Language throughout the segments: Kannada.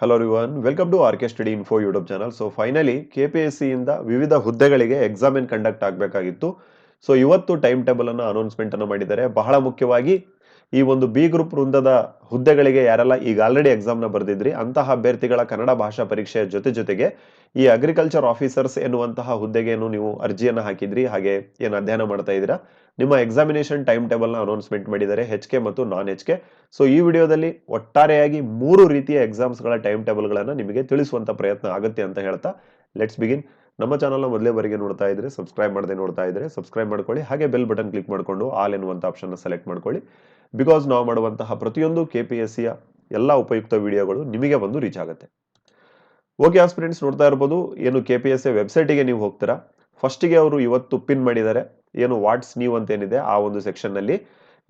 Hello everyone welcome to R K study info YouTube channel so finally K P S ಸಿಯಿಂದ ವಿವಿಧ ಹುದ್ದೆಗಳಿಗೆ ಎಕ್ಸಾಮಿನ್ ಕಂಡಕ್ಟ್ ಆಗಬೇಕಾಗಿತ್ತು. ಸೊ ಇವತ್ತು ಟೈಮ್ ಟೇಬಲ್ ಅನ್ನು ಅನೌನ್ಸ್ಮೆಂಟ್ ಅನ್ನು ಮಾಡಿದ್ದಾರೆ. ಬಹಳ ಮುಖ್ಯವಾಗಿ ಈ ಒಂದು ಬಿ ಗ್ರೂಪ್ ವೃಂದದ ಹುದ್ದೆಗಳಿಗೆ ಯಾರೆಲ್ಲ ಈಗ ಆಲ್ರೆಡಿ ಎಕ್ಸಾಮ್ನ ಬರೆದಿದ್ರಿ, ಅಂತಹ ಅಭ್ಯರ್ಥಿಗಳ ಕನ್ನಡ ಭಾಷಾ ಪರೀಕ್ಷೆಯ ಜೊತೆ ಜೊತೆಗೆ ಈ ಅಗ್ರಿಕಲ್ಚರ್ ಆಫೀಸರ್ಸ್ ಎನ್ನುವಂತಹ ಹುದ್ದೆಗೇನು ನೀವು ಅರ್ಜಿಯನ್ನು ಹಾಕಿದ್ರಿ, ಹಾಗೆ ಏನು ಅಧ್ಯಯನ ಮಾಡ್ತಾ ಇದ್ದೀರಾ? ನಿಮ್ಮ ಎಕ್ಸಾಮಿನೇಷನ್ ಟೈಮ್ ಟೇಬಲ್ನ ಅನೌನ್ಸ್ಮೆಂಟ್ ಮಾಡಿದ್ದಾರೆ ಹೆಚ್ ಕೆ ಮತ್ತು ನಾನ್ ಹೆಚ್ ಕೆ ಸೊ ಈ ವಿಡಿಯೋದಲ್ಲಿ ಒಟ್ಟಾರೆಯಾಗಿ ಮೂರು ರೀತಿಯ ಎಕ್ಸಾಮ್ಸ್ಗಳ ಟೈಮ್ ಟೇಬಲ್ಗಳನ್ನು ನಿಮಗೆ ತಿಳಿಸುವಂತ ಪ್ರಯತ್ನ ಆಗುತ್ತೆ ಅಂತ ಹೇಳ್ತಾ ಲೆಟ್ಸ್ ಬಿಗಿನ್ ನಮ್ಮ ಚಾನಲ್ನ ಮೊದಲೇ ಬರಿಗೆ ನೋಡ್ತಾ ಇದ್ರೆ ಸಬ್ಸ್ಕ್ರೈಬ್ ಮಾಡದೆ ನೋಡ್ತಾ ಇದ್ರೆ ಸಬ್ಸ್ಕ್ರೈಬ್ ಮಾಡ್ಕೊಳ್ಳಿ, ಹಾಗೆ ಬೆಲ್ ಬಟನ್ ಕ್ಲಿಕ್ ಮಾಡಿಕೊಂಡು ಆಲ್ ಎನ್ನುವಂಥ ಆಪ್ಷನ್ನ ಸೆಲೆಕ್ಟ್ ಮಾಡ್ಕೊಳ್ಳಿ. ಬಿಕಾಸ್ ನಾವು ಮಾಡುವಂತಹ ಪ್ರತಿಯೊಂದು ಕೆ ಪಿ ಎಸ್ ಸಿಯ ಎಲ್ಲ ಉಪಯುಕ್ತ ವಿಡಿಯೋಗಳು ನಿಮಗೆ ಬಂದು ರೀಚ್ ಆಗುತ್ತೆ. ಓಕೆ ಆಸ್ಪಿರೆಂಟ್ಸ್ ನೋಡ್ತಾ ಇರ್ಬೋದು, ಏನು ಕೆ ಪಿ ಎಸ್ ಸಿ ವೆಬ್ಸೈಟಿಗೆ ನೀವು ಹೋಗ್ತೀರಾ? ಫಸ್ಟಿಗೆ ಅವರು ಇವತ್ತು ಪಿನ್ ಮಾಡಿದ್ದಾರೆ. ಏನು ವಾಟ್ಸ್ ನೀವು ಅಂತ ಏನಿದೆ ಆ ಒಂದು ಸೆಕ್ಷನ್ನಲ್ಲಿ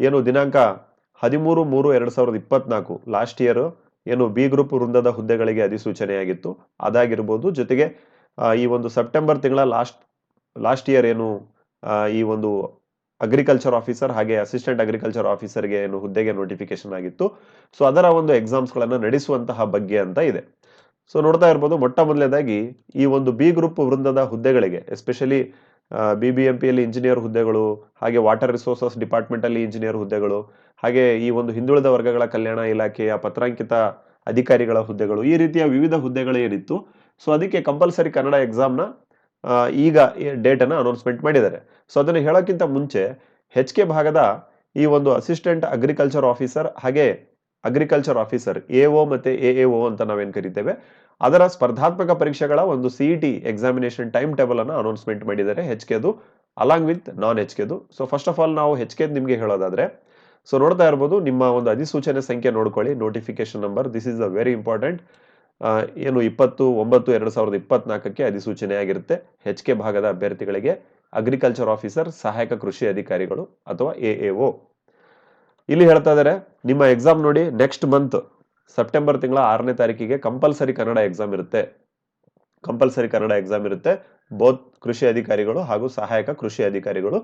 ಏನು ದಿನಾಂಕ ಹದಿಮೂರು ಮೂರು ಎರಡು ಸಾವಿರದ ಇಪ್ಪತ್ನಾಲ್ಕು ಲಾಸ್ಟ್ ಇಯರ್ ಏನು ಬಿ ಗ್ರೂಪ್ ವೃಂದದ ಹುದ್ದೆಗಳಿಗೆ ಅಧಿಸೂಚನೆಯಾಗಿತ್ತು. ಅದಾಗಿರ್ಬೋದು, ಜೊತೆಗೆ ಈ ಒಂದು ಸೆಪ್ಟೆಂಬರ್ ತಿಂಗಳ ಲಾಸ್ಟ್ ಲಾಸ್ಟ್ ಇಯರ್ ಏನು ಈ ಒಂದು ಅಗ್ರಿಕಲ್ಚರ್ ಆಫೀಸರ್ ಹಾಗೆ ಅಸಿಸ್ಟೆಂಟ್ ಅಗ್ರಿಕಲ್ಚರ್ ಆಫೀಸರ್ಗೆ ಏನು ಹುದ್ದೆಗೆ ನೋಟಿಫಿಕೇಶನ್ ಆಗಿತ್ತು. ಸೊ ಅದರ ಒಂದು ಎಕ್ಸಾಮ್ಸ್ಗಳನ್ನು ನಡೆಸುವಂತಹ ಬಗ್ಗೆ ಅಂತ ಇದೆ. ಸೊ ನೋಡ್ತಾ ಇರ್ಬೋದು ಮೊಟ್ಟ ಮೊದಲನೇದಾಗಿ ಈ ಒಂದು ಬಿ ಗ್ರೂಪ್ ವೃಂದದ ಹುದ್ದೆಗಳಿಗೆ ಎಸ್ಪೆಷಲಿ ಬಿ ಬಿ ಎಂ ಪಿಯಲ್ಲಿ ಇಂಜಿನಿಯರ್ ಹುದ್ದೆಗಳು, ಹಾಗೆ ವಾಟರ್ ರಿಸೋರ್ಸಸ್ ಡಿಪಾರ್ಟ್ಮೆಂಟ್ ಅಲ್ಲಿ ಇಂಜಿನಿಯರ್ ಹುದ್ದೆಗಳು, ಹಾಗೆ ಈ ಒಂದು ಹಿಂದುಳಿದ ವರ್ಗಗಳ ಕಲ್ಯಾಣ ಇಲಾಖೆಯ ಪತ್ರಾಂಕಿತ ಅಧಿಕಾರಿಗಳ ಹುದ್ದೆಗಳು, ಈ ರೀತಿಯ ವಿವಿಧ ಹುದ್ದೆಗಳು ಏನಿತ್ತು ಸೊ ಅದಕ್ಕೆ ಕಂಪಲ್ಸರಿ ಕನ್ನಡ ಎಕ್ಸಾಮ್ನ ಈಗ ಡೇಟನ್ನು ಅನೌನ್ಸ್ಮೆಂಟ್ ಮಾಡಿದ್ದಾರೆ. ಸೊ ಅದನ್ನು ಹೇಳೋಕ್ಕಿಂತ ಮುಂಚೆ ಹೆಚ್ ಕೆ ಭಾಗದ ಈ ಒಂದು ಅಸಿಸ್ಟೆಂಟ್ ಅಗ್ರಿಕಲ್ಚರ್ ಆಫೀಸರ್ ಹಾಗೆ ಅಗ್ರಿಕಲ್ಚರ್ ಆಫೀಸರ್ ಎ ಒ ಮತ್ತೆ ಎ ಎ ಒ ಅಂತ ನಾವೇನು ಕರಿತೇವೆ, ಅದರ ಸ್ಪರ್ಧಾತ್ಮಕ ಪರೀಕ್ಷೆಗಳ ಒಂದು C E T examination time table ಅನ್ನು ಅನೌನ್ಸ್ಮೆಂಟ್ ಮಾಡಿದ್ದಾರೆ. ಹೆಚ್ ಕೆದು ಅಲಾಂಗ್ ವಿತ್ ನಾನ್ ಹೆಚ್ ಕೆದು ಸೊ ಫಸ್ಟ್ ಆಫ್ ಆಲ್ ನಾವು ಹೆಚ್ ಕೆ ನಿಮಗೆ ಹೇಳೋದಾದ್ರೆ ಸೊ ನೋಡ್ತಾ ಇರ್ಬೋದು, ನಿಮ್ಮ ಒಂದು ಅಧಿಸೂಚನೆ ಸಂಖ್ಯೆ ನೋಡ್ಕೊಳ್ಳಿ notification number this is a very important ಏನು ಇಪ್ಪತ್ತು, ಒಂಬತ್ತು, ಎರಡು ಸಾವಿರದ ಇಪ್ಪತ್ನಾಲ್ಕಕ್ಕೆ ಅಧಿಸೂಚನೆ ಆಗಿರುತ್ತೆ ಹೆಚ್ ಕೆ ಭಾಗದ ಅಭ್ಯರ್ಥಿಗಳಿಗೆ ಅಗ್ರಿಕಲ್ಚರ್ ಆಫೀಸರ್ ಸಹಾಯಕ ಕೃಷಿ ಅಧಿಕಾರಿಗಳು ಅಥವಾ ಎ ಎ ಒ. ಇಲ್ಲಿ ಹೇಳ್ತಾ ಇದ್ದಾರೆ ನಿಮ್ಮ ಎಕ್ಸಾಮ್ ನೋಡಿ ನೆಕ್ಸ್ಟ್ ಮಂತ್ ಸೆಪ್ಟೆಂಬರ್ ತಿಂಗಳ ಆರನೇ ತಾರೀಕಿಗೆ ಕಂಪಲ್ಸರಿ ಕನ್ನಡ ಎಕ್ಸಾಮ್ ಇರುತ್ತೆ. ಕಂಪಲ್ಸರಿ ಕನ್ನಡ ಎಕ್ಸಾಮ್ ಇರುತ್ತೆ. ಬೋತ್ ಕೃಷಿ ಅಧಿಕಾರಿಗಳು ಹಾಗೂ ಸಹಾಯಕ ಕೃಷಿ ಅಧಿಕಾರಿಗಳು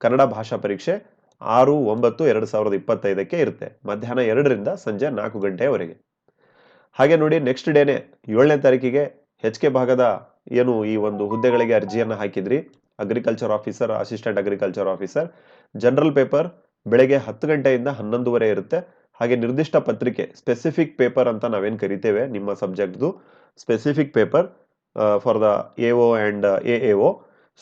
ಕನ್ನಡ ಭಾಷಾ ಪರೀಕ್ಷೆ ಆರು, ಒಂಬತ್ತು, ಎರಡು ಸಾವಿರದ ಇಪ್ಪತ್ತೈದಕ್ಕೆ ಇರುತ್ತೆ. ಮಧ್ಯಾಹ್ನ ಎರಡರಿಂದ ಸಂಜೆ ನಾಲ್ಕು ಗಂಟೆಯವರೆಗೆ ಹಾಗೆ ನೋಡಿ ನೆಕ್ಸ್ಟ್ ಡೇನೆ ಏಳನೇ ತಾರೀಕಿಗೆ ಹೆಚ್ ಭಾಗದ ಏನು ಈ ಒಂದು ಹುದ್ದೆಗಳಿಗೆ ಅರ್ಜಿಯನ್ನು ಹಾಕಿದ್ರಿ. Agriculture officer assistant agriculture officer general paper ಬೆಳಗ್ಗೆ ಹತ್ತು ಗಂಟೆಯಿಂದ ಹನ್ನೊಂದುವರೆ ಇರುತ್ತೆ. ಹಾಗೆ ನಿರ್ದಿಷ್ಟ ಪತ್ರಿಕೆ ಸ್ಪೆಸಿಫಿಕ್ ಪೇಪರ್ ಅಂತ ನಾವೇನು ಕರಿತೇವೆ ನಿಮ್ಮ ಸಬ್ಜೆಕ್ಟ್ದು specific paper for the A O and A A O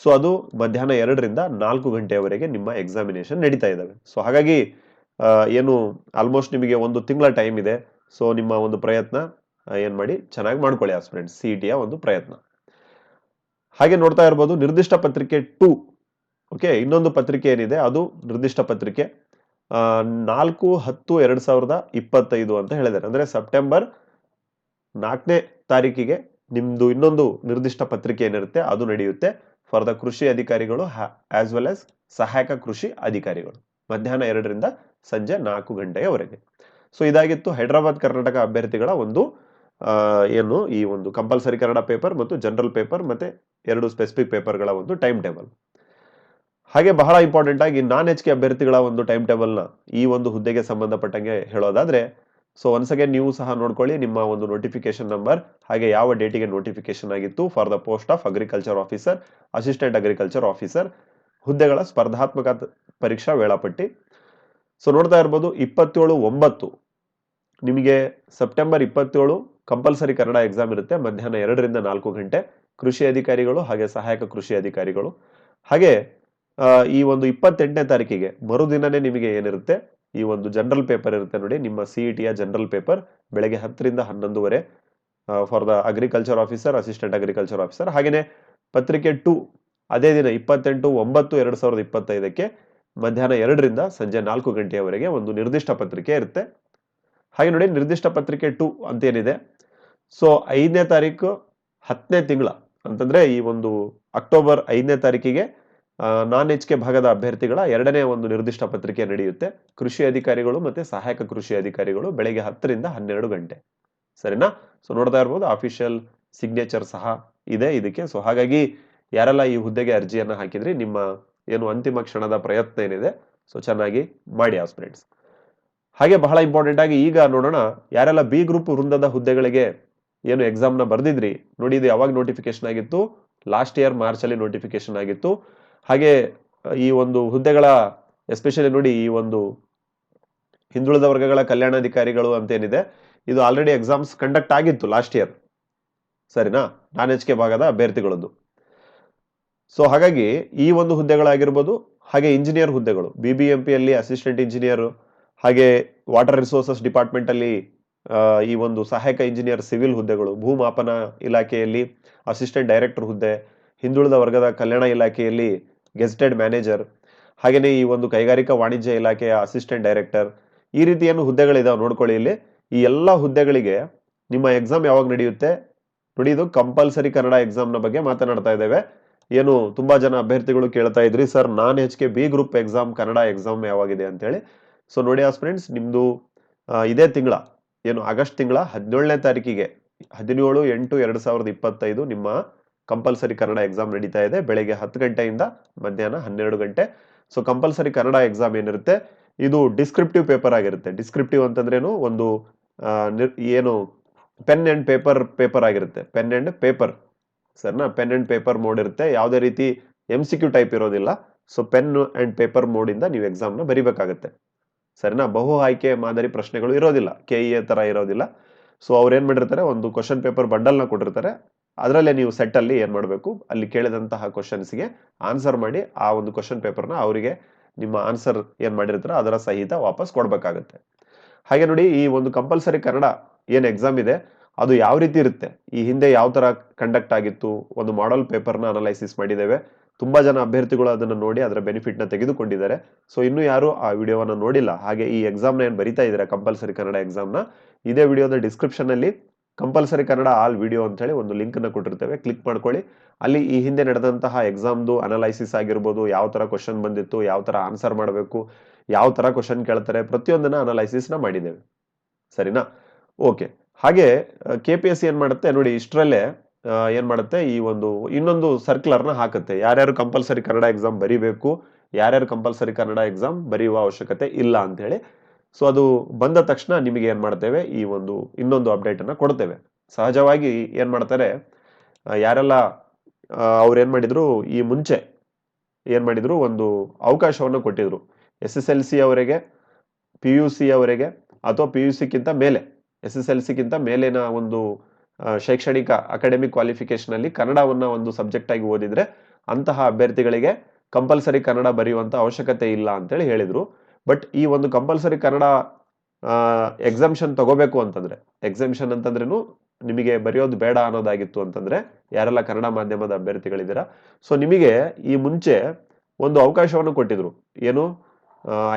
so ಅದು ಮಧ್ಯಾಹ್ನ ಎರಡರಿಂದ ನಾಲ್ಕು ಗಂಟೆಯವರೆಗೆ ನಿಮ್ಮ ಎಕ್ಸಾಮಿನೇಷನ್ ನಡೀತಾ ಇದ್ದಾವೆ ಸೊ ಹಾಗಾಗಿ ಏನು ಆಲ್ಮೋಸ್ಟ್ ನಿಮಗೆ ಒಂದು ತಿಂಗಳ ಟೈಮ್ ಇದೆ. ಸೊ ನಿಮ್ಮ ಒಂದು ಪ್ರಯತ್ನ ಏನು ಮಾಡಿ? ಚೆನ್ನಾಗಿ ಮಾಡ್ಕೊಳ್ಳಿ ಆ ಆಸ್ಪಿರೆಂಟ್ಸ್ ಸಿ ಟಿಯ ಒಂದು ಪ್ರಯತ್ನ. ಹಾಗೆ ನೋಡ್ತಾ ಇರ್ಬೋದು, ನಿರ್ದಿಷ್ಟ ಪತ್ರಿಕೆ ಟು ಓಕೆ ಇನ್ನೊಂದು ಪತ್ರಿಕೆ ಏನಿದೆ? ಅದು ನಿರ್ದಿಷ್ಟ ಪತ್ರಿಕೆ ನಾಲ್ಕು, ಹತ್ತು, ಎರಡ್ ಸಾವಿರದ ಇಪ್ಪತ್ತೈದು ಅಂತ ಹೇಳಿದ್ದಾರೆ. ಅಂದ್ರೆ ಸೆಪ್ಟೆಂಬರ್ ನಾಲ್ಕನೇ ತಾರೀಕಿಗೆ ನಿಮ್ಮದು ಇನ್ನೊಂದು ನಿರ್ದಿಷ್ಟ ಪತ್ರಿಕೆ ಏನಿರುತ್ತೆ, ಅದು ನಡೆಯುತ್ತೆ. ಫಾರ್ ದ ಕೃಷಿ ಅಧಿಕಾರಿಗಳು ಆಸ್ ವೆಲ್ ಆಸ್ ಸಹಾಯಕ ಕೃಷಿ ಅಧಿಕಾರಿಗಳು. ಮಧ್ಯಾಹ್ನ ಎರಡರಿಂದ ಸಂಜೆ ನಾಲ್ಕು ಗಂಟೆಯವರೆಗೆ. ಸೊ ಇದಾಗಿತ್ತು ಹೈದರಾಬಾದ್, ಕರ್ನಾಟಕ ಅಭ್ಯರ್ಥಿಗಳ ಒಂದು ಏನು ಈ ಒಂದು ಕಂಪಲ್ಸರಿ ಕನ್ನಡ ಪೇಪರ್ ಮತ್ತು ಜನರಲ್ ಪೇಪರ್ ಮತ್ತೆ ಎರಡು ಸ್ಪೆಸಿಫಿಕ್ ಪೇಪರ್ಗಳ ಒಂದು ಟೈಮ್ ಟೇಬಲ್ ಹಾಗೆ ಬಹಳ ಇಂಪಾರ್ಟೆಂಟ್ ಆಗಿ ನಾನ್ ಎಚ್ ಕೆ ಅಭ್ಯರ್ಥಿಗಳ ಒಂದು ಟೈಮ್ ಟೇಬಲ್ನ ಈ ಒಂದು ಹುದ್ದೆಗೆ ಸಂಬಂಧಪಟ್ಟಂಗೆ ಹೇಳೋದಾದ್ರೆ ಸೊ ಒನ್ಸ್ ಅಗೇನ್ ನೀವು ಸಹ ನೋಡ್ಕೊಳ್ಳಿ ನಿಮ್ಮ ಒಂದು ನೋಟಿಫಿಕೇಶನ್ ನಂಬರ್ ಹಾಗೆ ಯಾವ ಡೇಟಿಗೆ ನೋಟಿಫಿಕೇಶನ್ ಆಗಿತ್ತು for the post of agriculture officer assistant agriculture officer ಹುದ್ದೆಗಳ ಸ್ಪರ್ಧಾತ್ಮಕ ಪರೀಕ್ಷಾ ವೇಳಾಪಟ್ಟಿ ಸೊ ನೋಡ್ತಾ ಇರ್ಬೋದು ಇಪ್ಪತ್ತೇಳು ಒಂಬತ್ತು. ನಿಮಗೆ ಸೆಪ್ಟೆಂಬರ್ ಇಪ್ಪತ್ತೇಳು ಕಂಪಲ್ಸರಿ ಕನ್ನಡ ಎಕ್ಸಾಮ್ ಇರುತ್ತೆ. ಮಧ್ಯಾಹ್ನ ಎರಡರಿಂದ ನಾಲ್ಕು ಗಂಟೆ. ಕೃಷಿ ಅಧಿಕಾರಿಗಳು ಹಾಗೆ ಸಹಾಯಕ ಕೃಷಿ ಅಧಿಕಾರಿಗಳು. ಹಾಗೆ ಈ ಒಂದು ಇಪ್ಪತ್ತೆಂಟನೇ ತಾರೀಕಿಗೆ ಮರುದಿನನೇ ನಿಮಗೆ ಏನಿರುತ್ತೆ? ಈ ಒಂದು ಜನರಲ್ ಪೇಪರ್ ಇರುತ್ತೆ ನೋಡಿ. ನಿಮ್ಮ ಸಿ ಇ ಟಿಯ ಜನರಲ್ ಪೇಪರ್ ಬೆಳಗ್ಗೆ ಹತ್ತರಿಂದ ಹನ್ನೊಂದುವರೆ for the agriculture officer assistant agriculture officer ಹಾಗೆಯೇ ಪತ್ರಿಕೆ ಟು ಅದೇ ದಿನ ಇಪ್ಪತ್ತೆಂಟು ಒಂಬತ್ತು ಎರಡು ಸಾವಿರದ ಇಪ್ಪತ್ತೈದಕ್ಕೆ ಮಧ್ಯಾಹ್ನ ಎರಡರಿಂದ ಸಂಜೆ ನಾಲ್ಕು ಗಂಟೆಯವರೆಗೆ ಒಂದು ನಿರ್ದಿಷ್ಟ ಪತ್ರಿಕೆ ಇರುತ್ತೆ. ಹಾಗೆ ನೋಡಿ, ನಿರ್ದಿಷ್ಟ ಪತ್ರಿಕೆ ಟು ಅಂತೇನಿದೆ. ಸೊ ಐದನೇ ತಾರೀಕು ಹತ್ತನೇ ತಿಂಗಳ ಅಂತಂದ್ರೆ ಈ ಒಂದು ಅಕ್ಟೋಬರ್ ಐದನೇ ತಾರೀಕಿಗೆ ನಾನ್ ಎಚ್ ಕೆ ಭಾಗದ ಅಭ್ಯರ್ಥಿಗಳ ಎರಡನೇ ಒಂದು ನಿರ್ದಿಷ್ಟ ಪತ್ರಿಕೆ ನಡೆಯುತ್ತೆ. ಕೃಷಿ ಅಧಿಕಾರಿಗಳು ಮತ್ತೆ ಸಹಾಯಕ ಕೃಷಿ ಅಧಿಕಾರಿಗಳು ಬೆಳಗ್ಗೆ ಹತ್ತರಿಂದ ಹನ್ನೆರಡು ಗಂಟೆ. ಸರಿನಾ? ಸೊ ನೋಡ್ತಾ ಇರ್ಬೋದು ಅಫಿಷಿಯಲ್ ಸಿಗ್ನೇಚರ್ ಸಹ ಇದೆ ಇದಕ್ಕೆ. ಸೊ ಹಾಗಾಗಿ ಯಾರೆಲ್ಲ ಈ ಹುದ್ದೆಗೆ ಅರ್ಜಿಯನ್ನು ಹಾಕಿದ್ರಿ, ನಿಮ್ಮ ಏನು ಅಂತಿಮ ಕ್ಷಣದ ಪ್ರಯತ್ನ ಏನಿದೆ ಸೊ ಚೆನ್ನಾಗಿ ಮಾಡಿ ಆಸ್ಪಿರೆಂಟ್ಸ್ ಹಾಗೆ ಬಹಳ ಇಂಪಾರ್ಟೆಂಟ್ ಆಗಿ ಈಗ ನೋಡೋಣ, ಯಾರೆಲ್ಲ ಬಿ ಗ್ರೂಪ್ ವೃಂದದ ಹುದ್ದೆಗಳಿಗೆ ಏನು ಎಕ್ಸಾಮ್ನ ಬರ್ದಿದ್ರಿ, ನೋಡಿ ಇದು ಯಾವಾಗ ನೋಟಿಫಿಕೇಶನ್ ಆಗಿತ್ತು ಲಾಸ್ಟ್ ಇಯರ್ ಮಾರ್ಚಲ್ಲಿ ನೋಟಿಫಿಕೇಶನ್ ಆಗಿತ್ತು. ಹಾಗೆ, ಈ ಒಂದು ಹುದ್ದೆಗಳ ಎಸ್ಪೆಷಲಿ ನೋಡಿ ಈ ಒಂದು ಹಿಂದುಳಿದ ವರ್ಗಗಳ ಕಲ್ಯಾಣಾಧಿಕಾರಿಗಳು ಅಂತ ಏನಿದೆ ಇದು ಆಲ್ರೆಡಿ ಎಕ್ಸಾಮ್ಸ್ ಕಂಡಕ್ಟ್ ಆಗಿತ್ತು ಲಾಸ್ಟ್ ಇಯರ್ ಸರಿನಾ? ನಾನ್ ಎಚ್ ಕೆ ಭಾಗದ ಅಭ್ಯರ್ಥಿಗಳದ್ದು. ಸೊ ಹಾಗಾಗಿ ಈ ಒಂದು ಹುದ್ದೆಗಳಾಗಿರ್ಬೋದು, ಹಾಗೆ ಇಂಜಿನಿಯರ್ ಹುದ್ದೆಗಳು ಬಿ ಬಿ ಎಂ ಪಿಯಲ್ಲಿ ಅಸಿಸ್ಟೆಂಟ್ ಇಂಜಿನಿಯರ್ ಹಾಗೆ ವಾಟರ್ ರಿಸೋರ್ಸಸ್ ಡಿಪಾರ್ಟ್ಮೆಂಟ್ ಅಲ್ಲಿ ಈ ಒಂದು ಸಹಾಯಕ ಇಂಜಿನಿಯರ್ ಸಿವಿಲ್ ಹುದ್ದೆಗಳು, ಭೂಮಾಪನ ಇಲಾಖೆಯಲ್ಲಿ ಅಸಿಸ್ಟೆಂಟ್ ಡೈರೆಕ್ಟರ್ ಹುದ್ದೆ, ಹಿಂದುಳಿದ ವರ್ಗದ ಕಲ್ಯಾಣ ಇಲಾಖೆಯಲ್ಲಿ ಗೆಸ್ಟೆಡ್ ಮ್ಯಾನೇಜರ್ ಹಾಗೆಯೇ ಈ ಒಂದು ಕೈಗಾರಿಕಾ ವಾಣಿಜ್ಯ ಇಲಾಖೆಯ ಅಸಿಸ್ಟೆಂಟ್ ಡೈರೆಕ್ಟರ್ ಈ ರೀತಿ ಹುದ್ದೆಗಳಿದಾವೆ ನೋಡ್ಕೊಳ್ಳಿ ಇಲ್ಲಿ. ಈ ಎಲ್ಲ ಹುದ್ದೆಗಳಿಗೆ ನಿಮ್ಮ ಎಕ್ಸಾಮ್ ಯಾವಾಗ ನಡೆಯುತ್ತೆ? ನೋಡಿ, ಇದು ಕಂಪಲ್ಸರಿ ಕನ್ನಡ ಎಕ್ಸಾಮ್ನ ಬಗ್ಗೆ ಮಾತನಾಡ್ತಾ ಇದ್ದೇವೆ. ಏನು ತುಂಬಾ ಜನ ಅಭ್ಯರ್ಥಿಗಳು ಕೇಳ್ತಾ ಇದ್ರಿ sir non H K B group exam Kannada exam ಯಾವಾಗಿದೆ? ಅಂತೇಳಿ. ಸೊ ನೋಡಿ ಆಸ್ ಫ್ರೆಂಡ್ಸ್ ನಿಮ್ದು ಆ, ಇದೇ ತಿಂಗಳ ಏನು ಆಗಸ್ಟ್ ತಿಂಗಳ ಹದಿನೇಳನೇ ತಾರೀಕಿಗೆ ಹದಿನೇಳು ಎಂಟು ಎರಡು ಸಾವಿರದ ಇಪ್ಪತ್ತೈದು ನಿಮ್ಮ ಕಂಪಲ್ಸರಿ ಕನ್ನಡ ಎಕ್ಸಾಮ್ ನಡೀತಾ ಇದೆ. ಬೆಳಗ್ಗೆ ಹತ್ತು ಗಂಟೆಯಿಂದ ಮಧ್ಯಾಹ್ನ ಹನ್ನೆರಡು ಗಂಟೆ. ಸೊ ಕಂಪಲ್ಸರಿ ಕನ್ನಡ ಎಕ್ಸಾಮ್ ಏನಿರುತ್ತೆ? ಇದು ಡಿಸ್ಕ್ರಿಪ್ಟಿವ್ ಪೇಪರ್ ಆಗಿರುತ್ತೆ. ಡಿಸ್ಕ್ರಿಪ್ಟಿವ್ ಅಂತಂದ್ರೇನು ಒಂದು ಏನು ಪೆನ್ ಅಂಡ್ ಪೇಪರ್ ಪೇಪರ್ ಆಗಿರುತ್ತೆ. ಪೆನ್ ಅಂಡ್ ಪೇಪರ್ ಸರ್ನಾ ಪೆನ್ ಅಂಡ್ ಪೇಪರ್ ಮೋಡ್ ಇರುತ್ತೆ. ಯಾವುದೇ ರೀತಿ ಎಂ ಸಿ ಕ್ಯೂ ಟೈಪ್ ಇರೋದಿಲ್ಲ. ಸೊ ಪೆನ್ ಅಂಡ್ ಪೇಪರ್ ಮೋಡಿಂದ ನೀವು ಎಕ್ಸಾಮ್ನ ಬರಿಬೇಕಾಗುತ್ತೆ. ಸರಿನಾ ಬಹು ಆಯ್ಕೆ ಮಾದರಿ ಪ್ರಶ್ನೆಗಳು ಇರೋದಿಲ್ಲ. ಕೆ ಇ ಎ ತರ ಇರೋದಿಲ್ಲ. ಸೊ ಅವ್ರು ಏನು ಮಾಡಿರ್ತಾರೆ? ಒಂದು ಕ್ವಶನ್ ಪೇಪರ್ ಬಂಡಲ್ನ ಕೊಟ್ಟಿರ್ತಾರೆ. ಅದರಲ್ಲೇ ನೀವು ಸೆಟ್ಟಲ್ಲಿ ಏನ್ ಮಾಡಬೇಕು? ಅಲ್ಲಿ ಕೇಳಿದಂತಹ ಕ್ವಶನ್ಸ್ಗೆ ಆನ್ಸರ್ ಮಾಡಿ ಆ ಒಂದು ಕ್ವಶನ್ ಪೇಪರ್ನ ಅವರಿಗೆ ನಿಮ್ಮ ಆನ್ಸರ್ ಏನು ಮಾಡಿರ್ತಾರೋ ಅದರ ಸಹಿತ ವಾಪಸ್ ಕೊಡಬೇಕಾಗತ್ತೆ. ಹಾಗೆ ನೋಡಿ ಈ ಒಂದು ಕಂಪಲ್ಸರಿ ಕನ್ನಡ ಏನು ಎಕ್ಸಾಮ್ ಇದೆ? ಅದು ಯಾವ ರೀತಿ ಇರುತ್ತೆ? ಈ ಹಿಂದೆ ಯಾವ ತರ ಕಂಡಕ್ಟ್ ಆಗಿತ್ತು? ಒಂದು ಮಾಡೆಲ್ ಪೇಪರ್ನ ಅನಲೈಸಿಸ್ ಮಾಡಿದ್ದೇವೆ. ತುಂಬಾ ಜನ ಅಭ್ಯರ್ಥಿಗಳು ಅದನ್ನು ನೋಡಿ ಅದರ ಬೆನಿಫಿಟ್ನ ತೆಗೆದುಕೊಂಡಿದ್ದಾರೆ. ಸೊ ಇನ್ನು ಯಾರು ಆ ವಿಡಿಯೋವನ್ನ ನೋಡಿಲ್ಲ. ಹಾಗೆ ಈ ಎಕ್ಸಾಮ್ನ ಏನು ಬರಿತಾ ಇದ್ದಾರೆ? ಕಂಪಲ್ಸರಿ ಕನ್ನಡ ಎಕ್ಸಾಮ್ನ ಇದೇ ವಿಡಿಯೋದ ಡಿಸ್ಕ್ರಿಪ್ಷನ್ ಅಲ್ಲಿ ಕಂಪಲ್ಸರಿ ಕನ್ನಡ ಆಲ್ ವಿಡಿಯೋ ಅಂತ ಹೇಳಿ ಒಂದು ಲಿಂಕ್ ಅನ್ನು ಕೊಟ್ಟಿರ್ತೇವೆ. ಕ್ಲಿಕ್ ಮಾಡ್ಕೊಳ್ಳಿ. ಅಲ್ಲಿ ಈ ಹಿಂದೆ ನಡೆದಂತಹ ಎಕ್ಸಾಮ್ದು ಅನಲೈಸಿಸ್ ಆಗಿರ್ಬೋದು, ಯಾವ ತರ ಕ್ವಶನ್ ಬಂದಿತ್ತು, ಯಾವ ತರ ಆನ್ಸರ್ ಮಾಡಬೇಕು, ಯಾವ ತರ ಕ್ವಶನ್ ಕೇಳ್ತಾರೆ, ಪ್ರತಿಯೊಂದನ್ನ ಅನಲೈಸಿಸ್ನ ಮಾಡಿದ್ದೇವೆ. ಸರಿನಾ? ಓಕೆ ಹಾಗೆ ಕೆ ಪಿ ಎಸ್ ಸಿ ಏನು ಮಾಡುತ್ತೆ? ನೋಡಿ, ಇಷ್ಟರಲ್ಲೇ ಏನು ಮಾಡುತ್ತೆ? ಈ ಒಂದು, ಇನ್ನೊಂದು ಸರ್ಕ್ಯುಲರ್ನ ಹಾಕುತ್ತೆ. ಯಾರ್ಯಾರು ಕಂಪಲ್ಸರಿ ಕನ್ನಡ ಎಕ್ಸಾಮ್ ಬರೀಬೇಕು, ಯಾರ್ಯಾರು ಕಂಪಲ್ಸರಿ ಕನ್ನಡ ಎಕ್ಸಾಮ್ ಬರೆಯುವ ಅವಶ್ಯಕತೆ ಇಲ್ಲ ಅಂತ ಹೇಳಿ ಸೊ ಅದು ಬಂದ ತಕ್ಷಣ ನಿಮಗೆ ಏನು ಮಾಡ್ತೇವೆ? ಈ ಒಂದು, ಇನ್ನೊಂದು ಅಪ್ಡೇಟ್ ಅನ್ನ ಕೊಡ್ತೇವೆ. ಸಹಜವಾಗಿ ಏನು ಮಾಡ್ತಾರೆ? ಯಾರೆಲ್ಲ ಅವ್ರು ಏನ್ ಮಾಡಿದ್ರು? ಈ ಮುಂಚೆ ಏನು ಮಾಡಿದ್ರು? ಒಂದು ಅವಕಾಶವನ್ನು ಕೊಟ್ಟಿದ್ರು. ಎಸ್ ಎಸ್ ಎಲ್ ಸಿ ಅವರಿಗೆ ಪಿ ಯು ಸಿ ಅವರಿಗೆ, ಅಥವಾ ಪಿ ಯು ಸಿಕ್ಕಿಂತ ಮೇಲೆ. ಎಸ್ ಎಸ್ ಎಲ್ ಸಿಗಿಂತ ಮೇಲಿನ ಒಂದು ಶೈಕ್ಷಣಿಕ ಅಕಾಡೆಮಿಕ್ ಕ್ವಾಲಿಫಿಕೇಶನ್ ಅಲ್ಲಿ ಕನ್ನಡವನ್ನ ಒಂದು ಸಬ್ಜೆಕ್ಟಾಗಿ ಓದಿದ್ರೆ ಅಂತಹ ಅಭ್ಯರ್ಥಿಗಳಿಗೆ ಕಂಪಲ್ಸರಿ ಕನ್ನಡ ಬರೆಯುವಂಥ ಅವಶ್ಯಕತೆ ಇಲ್ಲ ಅಂತೇಳಿ ಹೇಳಿದ್ರು. ಬಟ್ ಈ ಒಂದು ಕಂಪಲ್ಸರಿ ಕನ್ನಡ ಎಕ್ಸಾಮ್ಷನ್ ತಗೋಬೇಕು ಅಂತಂದ್ರೆ, ಎಕ್ಸಾಮ್ಷನ್ ಅಂತಂದ್ರೇನು ನಿಮಗೆ ಬರೆಯೋದು ಬೇಡ ಅನ್ನೋದಾಗಿತ್ತು ಅಂತಂದ್ರೆ ಯಾರೆಲ್ಲ ಕನ್ನಡ ಮಾಧ್ಯಮದ ಅಭ್ಯರ್ಥಿಗಳಿದ್ದೀರಾ, ಸೊ ನಿಮಗೆ ಈ ಮುಂಚೆ ಒಂದು ಅವಕಾಶವನ್ನು ಕೊಟ್ಟಿದ್ರು. ಏನು?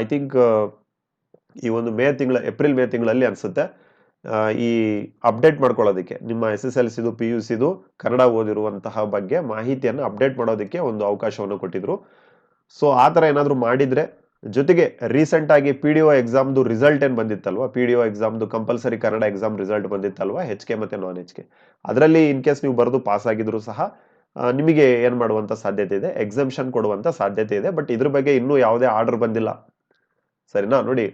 ಐ ಥಿಂಕ್ ಈ ಒಂದು ಮೇ ತಿಂಗಳ, ಏಪ್ರಿಲ್ ಮೇ ತಿಂಗಳಲ್ಲಿ ಅನ್ಸುತ್ತೆ. ಈ ಅಪ್ಡೇಟ್ ಮಾಡ್ಕೊಳ್ಳೋದಕ್ಕೆ, ನಿಮ್ಮ ಎಸ್ ಎಸ್ ಎಲ್ ಸಿದು ಪಿ ಯು ಸಿದು ಕನ್ನಡ ಓದಿರುವಂತಹ ಬಗ್ಗೆ ಮಾಹಿತಿಯನ್ನು ಅಪ್ಡೇಟ್ ಮಾಡೋದಕ್ಕೆ ಒಂದು ಅವಕಾಶವನ್ನು ಕೊಟ್ಟಿದ್ರು. ಸೊ ಆ ಥರ ಏನಾದರೂ ಮಾಡಿದ್ರೆ, ಜೊತೆಗೆ ರೀಸೆಂಟ್ ಆಗಿ ಪಿ ಡಿ ಒ ಎಕ್ಸಾಮ್ದು ರಿಸಲ್ಟ್ ಏನು ಬಂದಿತ್ತಲ್ವಾ? ಪಿ ಡಿ ಒ ಎಕ್ಸಾಮ್ದು ಕಂಪಲ್ಸರಿ ಕನ್ನಡ ಎಕ್ಸಾಮ್ ರಿಸಲ್ಟ್ ಬಂದಿತ್ತಲ್ವಾ? ಹೆಚ್ ಕೆ ಮತ್ತೆ ನಾನ್ ಹೆಚ್ ಕೆ ಅದರಲ್ಲಿ ಇನ್ ಕೇಸ್ ನೀವು ಬರೆದು ಪಾಸ್ ಆಗಿದ್ರು ಸಹ ನಿಮಗೆ ಏನು ಮಾಡುವಂತ ಸಾಧ್ಯತೆ ಇದೆ? ಎಕ್ಸಾಮ್ಷನ್ ಕೊಡುವಂತ ಸಾಧ್ಯತೆ ಇದೆ ಬಟ್ ಇದ್ರ ಬಗ್ಗೆ ಇನ್ನೂ ಯಾವುದೇ ಆರ್ಡರ್ ಬಂದಿಲ್ಲ. ಸರಿನಾ ನೋಡಿ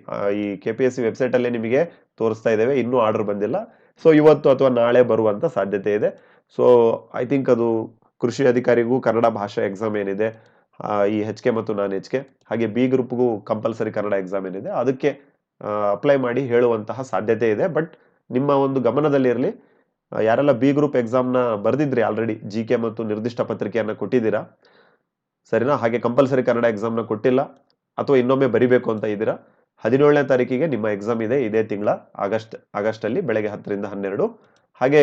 ಈ K P S C website ಅಲ್ಲೇ ನಿಮಗೆ ತೋರಿಸ್ತಾ ಇದ್ದೇವೆ, ಇನ್ನೂ ಆರ್ಡರ್ ಬಂದಿಲ್ಲ. ಸೊ ಇವತ್ತು ಅಥವಾ ನಾಳೆ ಬರುವಂತ ಸಾಧ್ಯತೆ ಇದೆ. ಸೊ ಐ ಥಿಂಕ್ ಅದು ಕೃಷಿ ಅಧಿಕಾರಿಗೂ ಕನ್ನಡ ಭಾಷಾ ಎಕ್ಸಾಮ್ ಏನಿದೆ ಈ ಹೆಚ್ ಕೆ ಮತ್ತು ನಾನ್ ಹೆಚ್ ಕೆ ಹಾಗೆ ಬಿ ಗ್ರೂಪ್ಗೂ ಕಂಪಲ್ಸರಿ ಕನ್ನಡ ಎಕ್ಸಾಮ್ ಏನಿದೆ, ಅದಕ್ಕೆ ಅಪ್ಲೈ ಮಾಡಿ ಹೇಳುವಂತಹ ಸಾಧ್ಯತೆ ಇದೆ. ಬಟ್ ನಿಮ್ಮ ಒಂದು ಗಮನದಲ್ಲಿರಲಿ ಯಾರೆಲ್ಲ ಬಿ ಗ್ರೂಪ್ ಎಕ್ಸಾಮ್ನ ಬರೆದಿದ್ರಿ ಆಲ್ರೆಡಿ ಜಿ ಕೆ ಮತ್ತು ನಿರ್ದಿಷ್ಟ ಪತ್ರಿಕೆಯನ್ನು ಕೊಟ್ಟಿದ್ದೀರಾ? ಸರಿನಾ? ಹಾಗೆ ಕಂಪಲ್ಸರಿ ಕನ್ನಡ ಎಕ್ಸಾಮ್ನ ಕೊಟ್ಟಿಲ್ಲ. ಅಥವಾ ಇನ್ನೊಮ್ಮೆ ಬರಿಬೇಕು ಅಂತ ಇದ್ದೀರಾ? ಹದಿನೇಳನೇ ತಾರೀಕಿಗೆ ನಿಮ್ಮ ಎಕ್ಸಾಮ್ ಇದೆ, ಇದೇ ತಿಂಗಳ ಆಗಸ್ಟ್ ಆಗಸ್ಟ್ ಅಲ್ಲಿ ಬೆಳಗ್ಗೆ ಹತ್ತರಿಂದ ಹನ್ನೆರಡು. ಹಾಗೆ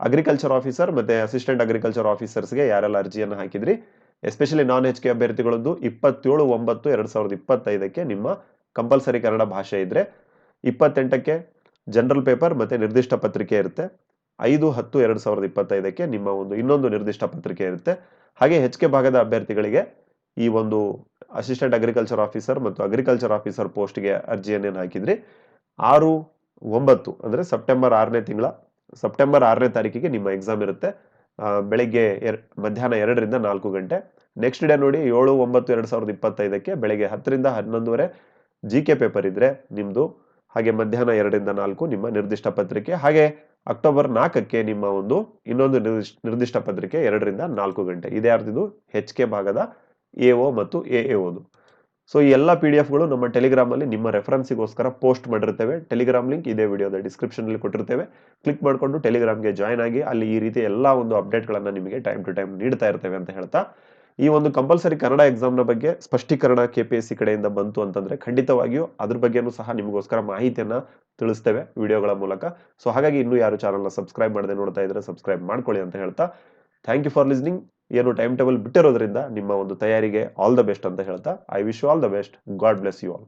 ಅಗ್ರಿಕಲ್ಚರ್ ಆಫೀಸರ್ ಮತ್ತೆ ಅಸಿಸ್ಟೆಂಟ್ ಅಗ್ರಿಕಲ್ಚರ್ ಆಫೀಸರ್ಸ್ಗೆ ಯಾರೆಲ್ಲ ಅರ್ಜಿಯನ್ನು ಹಾಕಿದ್ರಿ? ಎಸ್ಪೆಷಲಿ ನಾನ್ ಎಚ್ ಕೆ ಅಭ್ಯರ್ಥಿಗಳದ್ದು ಇಪ್ಪತ್ತೇಳು, ಒಂಬತ್ತು, ಎರಡ್ ಸಾವಿರದ ಇಪ್ಪತ್ತೈದಕ್ಕೆ ನಿಮ್ಮ ಕಂಪಲ್ಸರಿ ಕನ್ನಡ ಭಾಷೆ ಇದ್ರೆ ಇಪ್ಪತ್ತೆಂಟಕ್ಕೆ ಜನರಲ್ ಪೇಪರ್ ಮತ್ತೆ ನಿರ್ದಿಷ್ಟ ಪತ್ರಿಕೆ ಇರುತ್ತೆ. ಐದು, ಹತ್ತು, ಎರಡ್ ಸಾವಿರದ ಇಪ್ಪತ್ತೈದಕ್ಕೆ ನಿಮ್ಮ ಒಂದು ಇನ್ನೊಂದು ನಿರ್ದಿಷ್ಟ ಪತ್ರಿಕೆ ಇರುತ್ತೆ. ಹಾಗೆ ಹೆಚ್ ಕೆ ಭಾಗದ ಅಭ್ಯರ್ಥಿಗಳಿಗೆ ಈ ಒಂದು ಅಸಿಸ್ಟೆಂಟ್ ಅಗ್ರಿಕಲ್ಚರ್ ಆಫೀಸರ್ ಮತ್ತು ಅಗ್ರಿಕಲ್ಚರ್ ಆಫೀಸರ್ ಪೋಸ್ಟ್ಗೆ ಅರ್ಜಿಯನ್ನೇನು ಹಾಕಿದ್ರಿ? ಆರು ಒಂಬತ್ತು ಅಂದರೆ ಸೆಪ್ಟೆಂಬರ್ ಆರನೇ ತಿಂಗಳ. ಸೆಪ್ಟೆಂಬರ್ ಆರನೇ ತಾರೀಕಿಗೆ ನಿಮ್ಮ ಎಕ್ಸಾಮ್ ಇರುತ್ತೆ. ಬೆಳಗ್ಗೆ ಎರ್, ಮಧ್ಯಾಹ್ನ ಎರಡರಿಂದ ನಾಲ್ಕು ಗಂಟೆ. ನೆಕ್ಸ್ಟ್ ಡೇ ನೋಡಿ ಏಳು ಒಂಬತ್ತು ಎರಡು ಸಾವಿರದ ಇಪ್ಪತ್ತೈದಕ್ಕೆ ಬೆಳಿಗ್ಗೆ ಹತ್ತರಿಂದ ಹನ್ನೊಂದುವರೆ ಜಿ ಕೆ ಪೇಪರ್ ಇದ್ರೆ ನಿಮ್ಮದು ಹಾಗೆ ಮಧ್ಯಾಹ್ನ ಎರಡರಿಂದ ನಾಲ್ಕು ನಿಮ್ಮ ನಿರ್ದಿಷ್ಟ ಪತ್ರಿಕೆ. ಹಾಗೆ ಅಕ್ಟೋಬರ್ ನಾಲ್ಕಕ್ಕೆ ನಿಮ್ಮ ಒಂದು ಇನ್ನೊಂದು ನಿರ್ದಿಷ್ಟ ನಿರ್ದಿಷ್ಟ ಪತ್ರಿಕೆ ಎರಡರಿಂದ ನಾಲ್ಕು ಗಂಟೆ. ಇದೇ ಅರ್ಥದ್ದು ಹೆಚ್ ಕೆ ಭಾಗದ ಎ ಒ ಮತ್ತು ಎ ಎ ಒದು. ಸೊ ಈ ಎಲ್ಲ ಪಿ ಡಿ ಎಫ್ಗಳು ನಮ್ಮ ಟೆಲಿಗ್ರಾಮಲ್ಲಿ ನಿಮ್ಮ ರೆಫರೆನ್ಸಿಗೋಸ್ಕರ ಪೋಸ್ಟ್ ಮಾಡಿರ್ತೇವೆ. ಟೆಲಿಗ್ರಾಮ್ ಲಿಂಕ್ ಇದೇ ವಿಡಿಯೋದ ಡಿಸ್ಕ್ರಿಪ್ಷನಲ್ಲಿ ಕೊಟ್ಟಿರ್ತೇವೆ. ಕ್ಲಿಕ್ ಮಾಡಿಕೊಂಡು ಟೆಲಿಗ್ರಾಮ್ಗೆ ಜಾಯ್ನ್ ಆಗಿ ಅಲ್ಲಿ ಈ ರೀತಿ ಎಲ್ಲ ಒಂದು ಅಪ್ಡೇಟ್ಗಳನ್ನು ನಿಮಗೆ ಟೈಮ್ ಟು ಟೈಮ್ ನೀಡ್ತಾ ಇರ್ತೇವೆ ಅಂತ ಹೇಳ್ತಾ. ಈ ಒಂದು ಕಂಪಲ್ಸರಿ ಕನ್ನಡ ಎಕ್ಸಾಮ್ನ ಬಗ್ಗೆ ಸ್ಪಷ್ಟೀಕರಣ ಕೆ ಪಿ ಎಸ್ ಸಿ ಕಡೆಯಿಂದ ಬಂತು ಅಂತಂದ್ರೆ ಖಂಡಿತವಾಗಿಯೂ ಅದ್ರ ಬಗ್ಗೆನೂ ಸಹ ನಿಮಗೋಸ್ಕರ ಮಾಹಿತಿಯನ್ನ ತಿಳಿಸ್ತೇವೆ ವಿಡಿಯೋಗಳ ಮೂಲಕ. ಸೊ ಹಾಗಾಗಿ ಇನ್ನೂ ಯಾರು ಚಾನಲ್ನ ಸಬ್ಸ್ಕ್ರೈಬ್ ಮಾಡದೆ ನೋಡ್ತಾ ಇದ್ರೆ ಸಬ್ಸ್ಕ್ರೈಬ್ ಮಾಡ್ಕೊಳ್ಳಿ ಅಂತ ಹೇಳ್ತಾ. ಥ್ಯಾಂಕ್ ಯು ಫಾರ್ ಲಿಸ್ನಿಂಗ್ ಏನು ಟೈಮ್ ಟೇಬಲ್ ಬಿಟ್ಟಿರೋದ್ರಿಂದ ನಿಮ್ಮ ಒಂದು ತಯಾರಿಗೆ ಆಲ್ ದ ಬೆಸ್ಟ್ ಅಂತ ಹೇಳ್ತಾ I wish all the best God bless you all